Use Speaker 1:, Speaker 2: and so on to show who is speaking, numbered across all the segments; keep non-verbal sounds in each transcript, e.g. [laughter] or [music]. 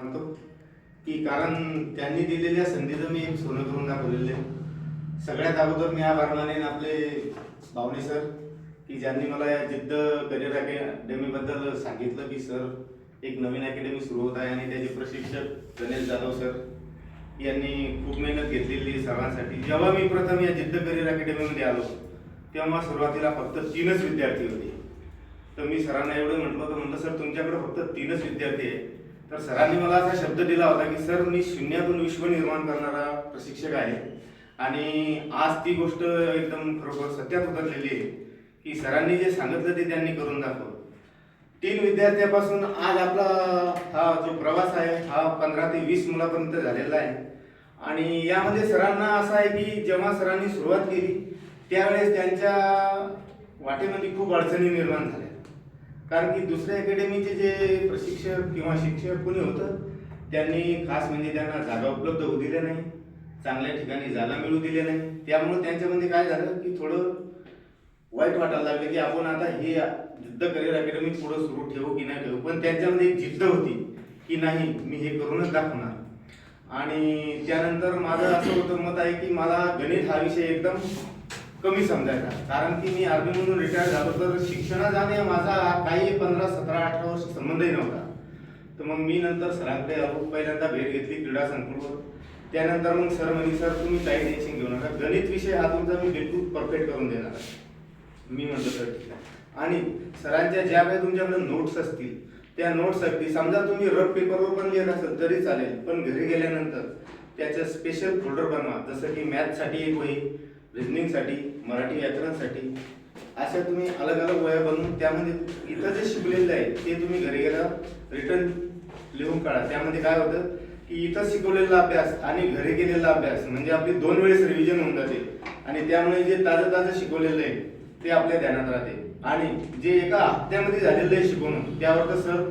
Speaker 1: म्हणतो की कारण त्यांनी दिलेल्या संधीचं मी एक सोनं करून दाखवलेलं आहे. सगळ्यात अगोदर मी आभार मानेन आपले बावणे सर की ज्यांनी मला या जिद्द करिअर अकॅडमीबद्दल सांगितलं की सर एक नवीन अकॅडमी सुरू होत आहे आणि त्याचे प्रशिक्षक गणेश जाधव सर यांनी खूप मेहनत घेतलेली सर्वांसाठी जेव्हा मी प्रथम या जिद्द करिअर अकॅडमीमध्ये आलो तेव्हा सुरुवातीला फक्त तीनच विद्यार्थी होते. तर मी सरांना एवढं म्हटलं होतं म्हटलं सर तुमच्याकडे फक्त तीनच विद्यार्थी आहे तर सरांनी मला असा शब्द दिला होता की सर मी शून्यातून विश्व निर्माण करणारा प्रशिक्षक आहे. आणि आज ती गोष्ट एकदम खरोखर सत्यात उतरलेली आहे की सरांनी जे सांगितलं ते त्यांनी करून दाखवलं तीन विद्यार्थ्यापासून आज आपला हा जो प्रवास आहे हा पंधरा ते वीस मुलापर्यंत झालेला आहे. आणि यामध्ये सरांना असं आहे की जेव्हा सरांनी सुरुवात केली त्यावेळेस त्यांच्या वाटेमध्ये खूप अडचणी निर्माण झाल्या. कारण की दुसऱ्या अकॅडमीचे जे प्रशिक्षक किंवा शिक्षक कोणी होतं त्यांनी खास म्हणजे त्यांना जागा उपलब्ध होऊ दिल्या नाही चांगल्या ठिकाणी जागा मिळू दिल्या नाही. त्यामुळे त्यांच्यामध्ये काय झालं की थोडं वाईट वाटायला लागलं की आपण आता हे जिद्द करिअर अकॅडमी पुढं सुरू ठेवू की नाही ठेवू. पण त्यांच्यामध्ये एक जिद्द होती की नाही मी हे करूनच दाखवणार. आणि त्यानंतर माझं असं होतं मत आहे की मला गणित हा विषय एकदम कमी समजायचा. कारण की मी आर्मीमधून रिटायर झालो तर शिक्षणाचा माझा काही पंधरा सतरा अठरा वर्ष संबंधही नव्हता. तर मग मी नंतर सरांकडे आलो. पहिल्यांदा भेट घेतली क्रीडा संकुलवर त्यानंतर मग सर म्हणे सर तुम्ही काही टेन्शन घेऊ नका. गणित विषय हा तुमचा मी बिलकुल परफेक्ट करून देणार मी म्हणतो सर ठीक आहे. आणि सरांच्या ज्या काही तुमच्याकडे नोट्स असतील त्या नोट्स अगदी समजा तुम्ही रफ पेपरवर पण लिहित असेल तरी चालेल. पण घरी गेल्यानंतर त्याचं स्पेशल फोल्डर बनवा. जसं की मॅथसाठी एक होईल रिझनिंगसाठी मराठी व्याकरणसाठी. अशा तुम्ही अलग अलग वया बनवून त्यामध्ये इथं जे शिकलेलं आहे ते तुम्ही घरी गेला रिटर्न लिहून काढा. त्यामध्ये काय होतं की इथं शिकवलेला अभ्यास आणि घरी केलेला अभ्यास म्हणजे आपली दोन वेळेस रिव्हिजन होऊन जाते. आणि त्यामुळे जे ताजं ताजं शिकवलेलं आहे ते आपल्या ध्यानात राहते. आणि जे एका हप्त्यामध्ये झालेलं आहे शिकवणं त्यावर तर सर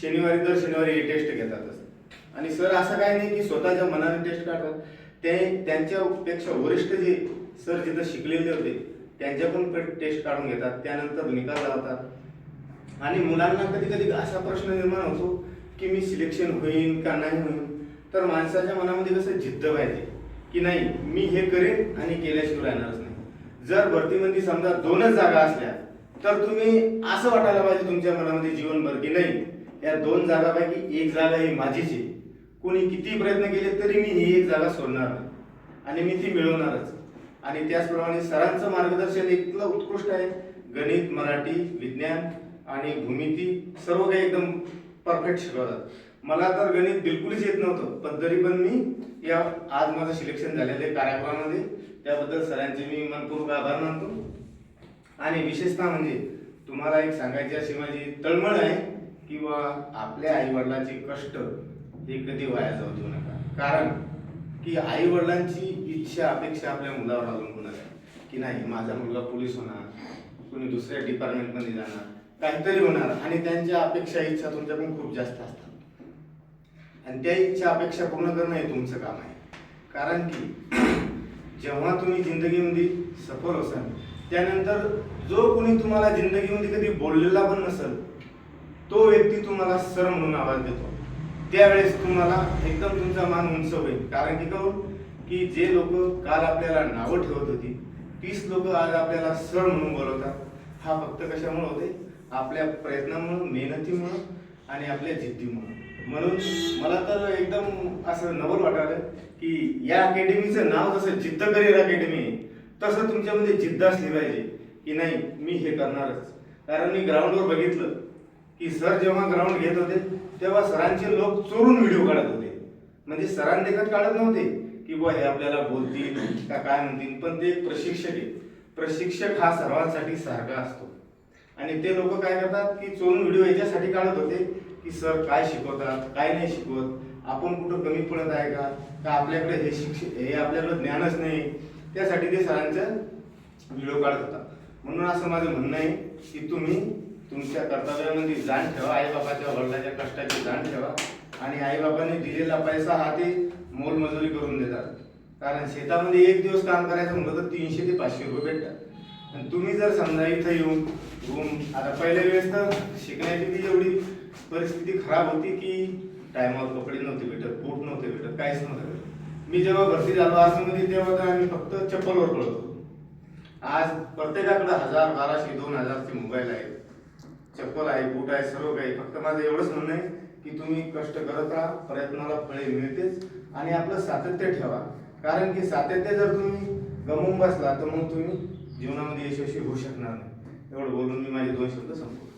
Speaker 1: शनिवारी दर शनिवारी टेस्ट घेतातच. आणि सर असं काही नाही की स्वतःच्या मनाने टेस्ट काढतात. ते त्यांच्यापेक्षा वरिष्ठ जे सर जिथं शिकलेले होते त्यांच्याकडून टेस्ट काढून घेतात त्यानंतर निकाल लावतात. आणि मुलांना कधी कधी असा प्रश्न निर्माण होतो की मी सिलेक्शन होईन का नाही होईन? तर माणसाच्या मनामध्ये कसं जिद्द पाहिजे की नाही मी हे करेन आणि केल्याशिवाय राहणारच नाही. जर भरतीमध्ये समजा दोनच जागा असल्या तर तुम्ही असं वाटायला पाहिजे तुमच्या मनामध्ये जीवनभर की नाही या दोन जागापैकी एक जागा ही माझीच आहे. कोणी किती प्रयत्न केले तरी मी ही एक जागा सोडणार नाही. आणि मी ती मिळवणारच. आणि त्याचप्रमाणे सरांचं मार्गदर्शन इतकं उत्कृष्ट आहे. गणित मराठी विज्ञान आणि भूमिती सर्व काही एकदम परफेक्ट शिकवतात. मला तर गणित बिलकुलच येत नव्हतं पण तरी पण मी या आज माझं सिलेक्शन झालेलं आहे कार्यक्रमामध्ये. त्याबद्दल सरांचे मी मनपूर्वक आभार मानतो. आणि विशेषतः म्हणजे तुम्हाला एक सांगायची अशी माझी तळमळ आहे किंवा आपल्या आईवडिलाचे कष्ट हे कधी वाया जाऊ देऊ नका. कारण की आई वडिलांची इच्छा अपेक्षा आपल्या मुलावर अवलंबून आहे. की नाही माझा मुलगा पोलीस होणार कोणी दुसऱ्या डिपार्टमेंटमध्ये जाणार काहीतरी होणार. आणि त्यांच्या अपेक्षा इच्छा तुमच्याकडून खूप जास्त असतात. आणि त्या इच्छा अपेक्षा पूर्ण करणं हे तुमचं काम आहे. कारण की [clears throat] जेव्हा तुम्ही जिंदगीमध्ये सफल असाल त्यानंतर जो कोणी तुम्हाला जिंदगीमध्ये कधी बोललेला पण नसेल तो व्यक्ती तुम्हाला सर म्हणून आवाज देतो. त्यावेळेस तुम्हाला एकदम तुमचा मान उंच होईल. कारण की कहून? की जे लोक काल आपल्याला नावं ठेवत होती तीच लोक आज आपल्याला सर म्हणून बोलवतात. हा फक्त कशामुळे होते आपल्या प्रयत्नामुळं मेहनतीमुळं आणि आपल्या जिद्दीमुळं. म्हणून मला तर एकदम असं नवल वाटायलं की या अकॅडमीचं नाव जसं जिद्द करिअर अकॅडमी आहे तसं तुमच्यामध्ये जिद्द असली पाहिजे. की नाही मी हे करणारच. कारण मी ग्राउंडवर बघितलं. की सर जेव्हा ग्राउंड घेत होते तेव्हा सरांचे लोक चोरून व्हिडिओ काढत होते. म्हणजे सरांदेखत काढत नव्हते की बुवा हे आपल्याला बोलतील का काय म्हणतील. पण ते प्रशिक्षक आहे. प्रशिक्षक हा सर्वांसाठी सारखा असतो. आणि ते लोक काय करतात की चोरून व्हिडिओ याच्यासाठी काढत होते की सर काय शिकवतात काय नाही शिकवत आपण कुठं कमी पडत आहे का? का आपल्याकडे हे शिक्षक हे आपल्याकडे ज्ञानच नाही? त्यासाठी ते सरांचं व्हिडिओ काढत होता. म्हणून असं माझं म्हणणं आहे की तुम्ही तुमच्या कर्तव्यामध्ये जाण ठेवा आईबाबाच्या वडिलाच्या कष्टाची जाण ठेवा. आणि आईबाबांनी दिलेला पैसा हा ते मोलमजुरी करून देतात. कारण शेतामध्ये एक दिवस काम करायचं म्हटलं तर तीनशे ते पाचशे रुपये भेटतात. आणि तुम्ही जर समजा इथं येऊन रूम आता पहिल्या वेळेस तर शिकण्याची ती एवढी परिस्थिती खराब होती की टायमावर कपडे नव्हते भेटत बूट नव्हते भेटत काहीच नव्हतं भेटत. मी जेव्हा भरती झालो आर्मीमध्ये तेव्हा तर आम्ही फक्त चप्पलवर पळत होतो. आज प्रत्येकाकडे हजार बाराशे दोन हजारचे मोबाईल आहेत. चप्पल आहे बूट आहे सर्व काही फक्त माझं एवढंच म्हणणं आहे की तुम्ही कष्ट करत राहा प्रयत्नाला फळे मिळतेच आणि आपलं सातत्य ठेवा. कारण की सातत्य जर तुम्ही गमवून बसला तर मग तुम्ही जीवनामध्ये यशस्वी होऊ शकणार नाही. एवढं बोलून मी माझे दोन शब्द संपवतो.